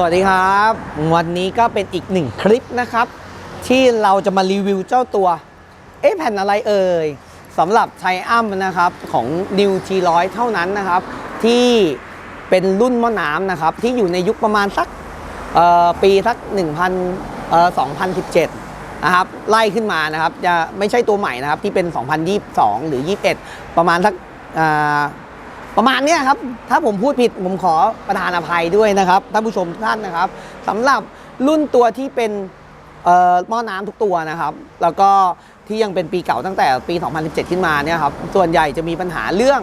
สวัสดีครับ วันนี้ก็เป็นอีกหนึ่งคลิปนะครับ ที่เราจะมารีวิวเจ้าตัว เอ๊ะแผ่นอะไรเอ่ยสำหรับไทอัมนะครับของ New G100 เท่านั้นนะครับ ที่เป็นรุ่นหม้อน้ำนะครับ ที่อยู่ในยุคประมาณสักเออปีสัก 1,000เอ่อ2017 นะครับ ไล่ขึ้นมานะครับ จะไม่ใช่ตัวใหม่นะครับ ที่เป็น 2022 หรือ 21 ประมาณสักอ่า ประมาณนี้ครับ ถ้าผมพูดผิดผมขอประทานอภัยด้วยนะครับท่านผู้ชมทุกท่านนะครับสำหรับรุ่นตัวที่เป็นเอ่อหม้อน้ำทุกตัวนะครับ แล้วก็ที่ยังเป็นปีเก่าตั้งแต่ปี 2017 ขึ้นมาเนี่ยครับส่วนใหญ่จะมีปัญหาเรื่อง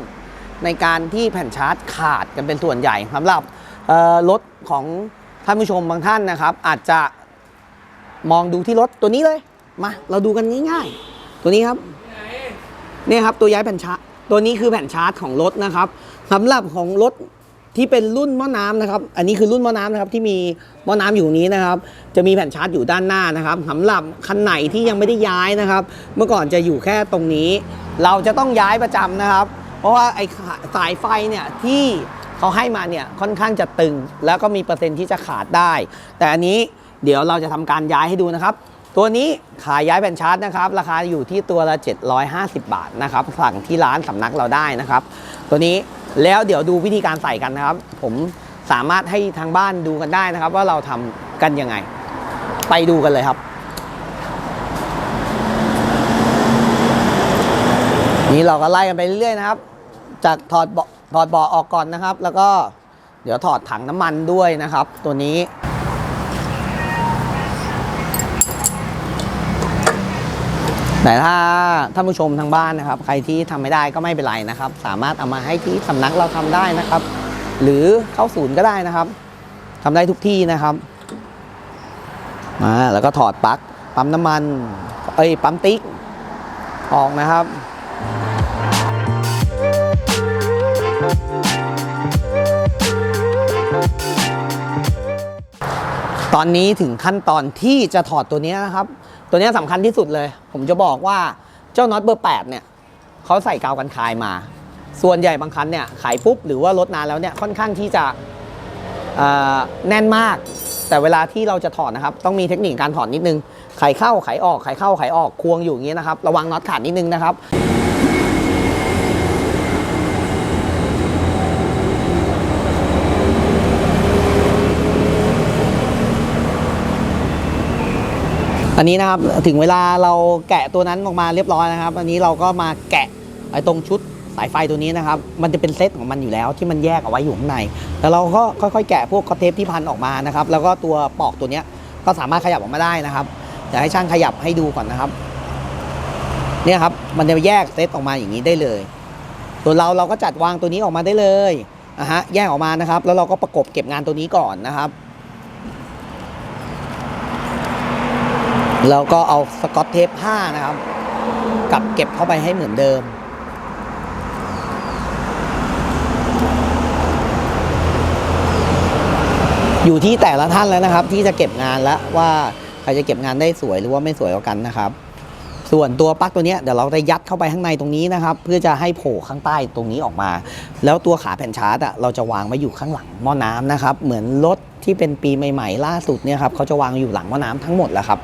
ในการที่แผ่นชาร์จขาดกันเป็นส่วนใหญ่สำหรับรถของท่านผู้ชมบางท่านนะครับ อาจจะมองดูที่รถตัวนี้เลยมาเราดูกันง่ายๆ ตัวนี้ครับเนี่ยครับตัวย้ายแผ่นชาร์จ ตัวนี้คือแผ่นชาร์จของรถนะครับสำหรับของรถที่เป็นรุ่นหม้อน้ำนะครับ อันนี้คือรุ่นหม้อน้ำนะครับที่มีหม้อน้ำอยู่นี้นะครับ จะมีแผ่นชาร์จอยู่ด้านหน้านะครับสำหรับคันไหนที่ยังไม่ได้ย้ายนะครับ เมื่อก่อนจะอยู่แค่ตรงนี้ เราจะต้องย้ายประจำนะครับ เพราะว่าไอ้สายไฟเนี่ยที่เขาให้มาเนี่ยค่อนข้างจะตึง แล้วก็มีเปอร์เซ็นต์ที่จะขาดได้ แต่อันนี้เดี๋ยวเราจะทำการย้ายให้ดูนะครับ ตัวนี้ขายย้ายแผ่นชาร์จนะครับ ราคาอยู่ที่ตัวละ 750 บาทนะครับ สั่งที่ร้านสำนักเราได้นะครับ ตัวนี้แล้วเดี๋ยวดูวิธีการใส่กันนะครับ ผมสามารถให้ทางบ้านดูกันได้นะครับ ว่าเราทำกันยังไง ไปดูกันเลยครับ นี่เราก็ไล่กันไปเรื่อยๆนะครับ จากถอดเบาะถอดเบาะออกก่อนนะครับ แล้วก็เดี๋ยวถอดถังน้ำมันด้วยนะครับ ตัวนี้ แต่ถ้าท่านผู้ชมทางบ้านนะครับ ใครที่ทำไม่ได้ก็ไม่เป็นไรนะครับ สามารถเอามาให้ที่สำนักเราทำได้นะครับ หรือเข้าศูนย์ก็ได้นะครับทำได้ทุกที่นะครับมาแล้วก็ถอดปลั๊กปั๊มน้ำมัน เอ้ยปั๊มติ๊กออกนะครับตอนนี้ถึงขั้นตอนที่จะถอดตัวนี้นะครับ ตัวนี้สำคัญที่สุดเลย ผมจะบอกว่าเจ้าน็อตเบอร์8เนี่ยเขาใส่กาวกันคายมา ส่วนใหญ่บางคันเนี่ยขายปุ๊บหรือว่ารถนานแล้วเนี่ยค่อนข้างที่จะแน่นมาก แต่เวลาที่เราจะถอดนะครับ ต้องมีเทคนิคการถอดนิดนึงไขเข้าไขออกไขเข้าไขออกควงอยู่อย่างนี้นะครับ ระวังน็อตขาดนิดนึงนะครับ อันนี้นะครับถึงเวลาเราแกะตัวนั้นออกมาเรียบร้อยนะครับ อันนี้เราก็มาแกะไอ้ตรงชุดสายไฟตัวนี้นะครับ มันจะเป็นเซตของมันอยู่แล้วที่มันแยกเอาไว้อยู่ข้างในแล้วเราก็ค่อยๆ แกะพวกคอเทปที่พันออกมานะครับ แล้วก็ตัวปอกตัวเนี้ยก็สามารถขยับออกมาได้นะครับเดี๋ยวให้ช่างขยับให้ดูก่อนนะครับ เนี่ยครับมันจะแยกเซตออกมาอย่างนี้ได้เลย ตัวเราเราก็จัดวางตัวนี้ออกมาได้เลยนะฮะแยกออกมานะครับ แล้วเราก็ประกบเก็บงานตัวนี้ก่อนนะครับ แล้วก็เอาสกอตเทปผ้านะครับกลับเก็บเข้าไปให้เหมือนเดิม อยู่ที่แต่ละท่านแล้วนะครับ ที่จะเก็บงานแล้วว่าใครจะเก็บงานได้สวยหรือว่าไม่สวยกว่ากันนะครับ ส่วนตัวปลั๊กตัวนี้เดี๋ยวเราจะยัดเข้าไปข้างในตรงนี้นะครับ เพื่อจะให้โผล่ข้างใต้ตรงนี้ออกมา แล้วตัวขาแผ่นชาร์จอะเราจะวางไว้อยู่ข้างหลังหม้อน้ำนะครับ เหมือนรถที่เป็นปีใหม่ ๆ ล่าสุดเนี่ยครับเขาจะวางอยู่หลังหม้อน้ำทั้งหมดแล้วครับ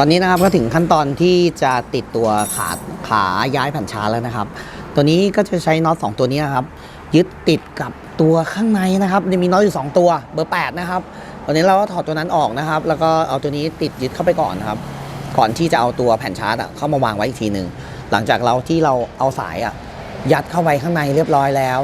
ตอนนี้นะครับก็ถึงขั้นตอนที่จะติดตัวขาขาย้ายแผ่นชาร์จแล้วนะครับ ตัวนี้ก็จะใช้น็อตสองตัวนี้นะครับ ยึดติดกับตัวข้างในนะครับจะมีน็อตอยู่ 2 ตัวเบอร์8นะครับตอนนี้เราก็ถอดตัวนั้นออกนะครับ แล้วก็เอาตัวนี้ติดยึดเข้าไปก่อนนะครับ ก่อนที่จะเอาตัวแผ่นชาร์จอะเข้ามาวางไว้อีกทีหนึ่งหลังจากเราที่เราเอาสายอะยัดเข้าไปข้างในเรียบร้อยแล้ว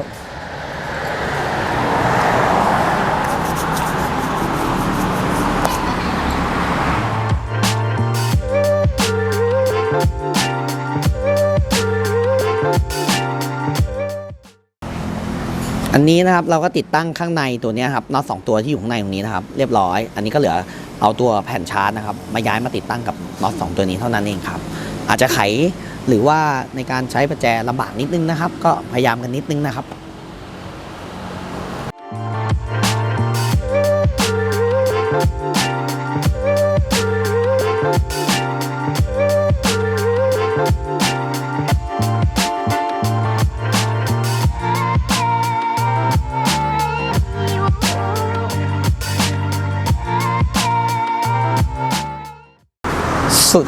อันนี้นะครับเราก็ติดตั้งข้างในตัวนี้ครับน็อตสองตัวที่อยู่ข้างในตรงนี้นะครับ เรียบร้อย อันนี้ก็เหลือเอาตัวแผ่นชาร์จนะครับ มาย้ายมาติดตั้งกับน็อตสองตัวนี้เท่านั้นเองครับ อาจจะไขหรือว่าในการใช้ประแจลำบากนิดนึงนะครับ ก็พยายามกันนิดนึงนะครับ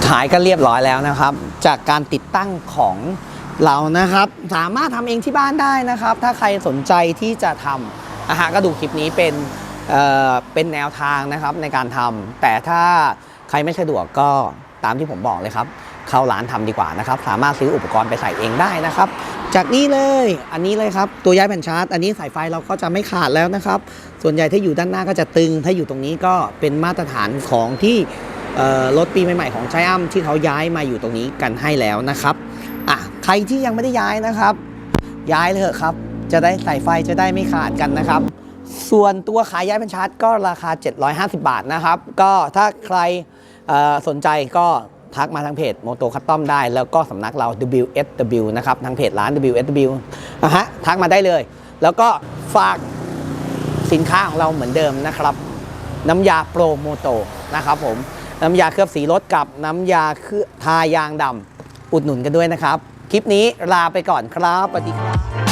ขายก็เรียบร้อยแล้วนะครับ จากการติดตั้งของเรานะครับ สามารถทำเองที่บ้านได้นะครับ ถ้าใครสนใจที่จะทำอาหารก็ดูคลิปนี้เป็นเเป็นแนวทางนะครับในการทำแต่ถ้าใครไม่สะดวกก็ตามที่ผมบอกเลยครับ เข้าร้านทำดีกว่านะครับ สามารถซื้ออุปกรณ์ไปใส่เองได้นะครับ จากนี้เลย อันนี้เลยครับ ตัวย้ายแผ่นชาร์จ อันนี้สายไฟเราก็จะไม่ขาดแล้วนะครับ ส่วนใหญ่ถ้าอยู่ด้านหน้าก็จะตึง ถ้าอยู่ตรงนี้ก็เป็นมาตรฐานของที่ รถปีใหม่ๆของไชอัมที่เขาย้ายมาอยู่ตรงนี้กันให้แล้วนะครับอะใครที่ยังไม่ได้ย้ายนะครับ ย้ายเลยเถอะครับ จะได้สายไฟจะได้ไม่ขาดกันนะครับ ส่วนตัวขายย้ายเป็นชาร์จก็ราคา 750 บาทนะครับ ก็ถ้าใครสนใจก็ทักมาทางเพจโมโตคัตตอมได้ แล้วก็สำนักเรา WSW นะครับทางเพจร้าน WSW นะฮะทักมาได้เลย แล้วก็ฝากสินค้าของเราเหมือนเดิมนะครับ น้ำยาโปรโมโตนะครับผม น้ำยาเคลือบสีรถกับน้ำยาเคลือบทายางดำอุดหนุนกันด้วยนะครับ คลิปนี้ลาไปก่อนครับสวัสดีครับ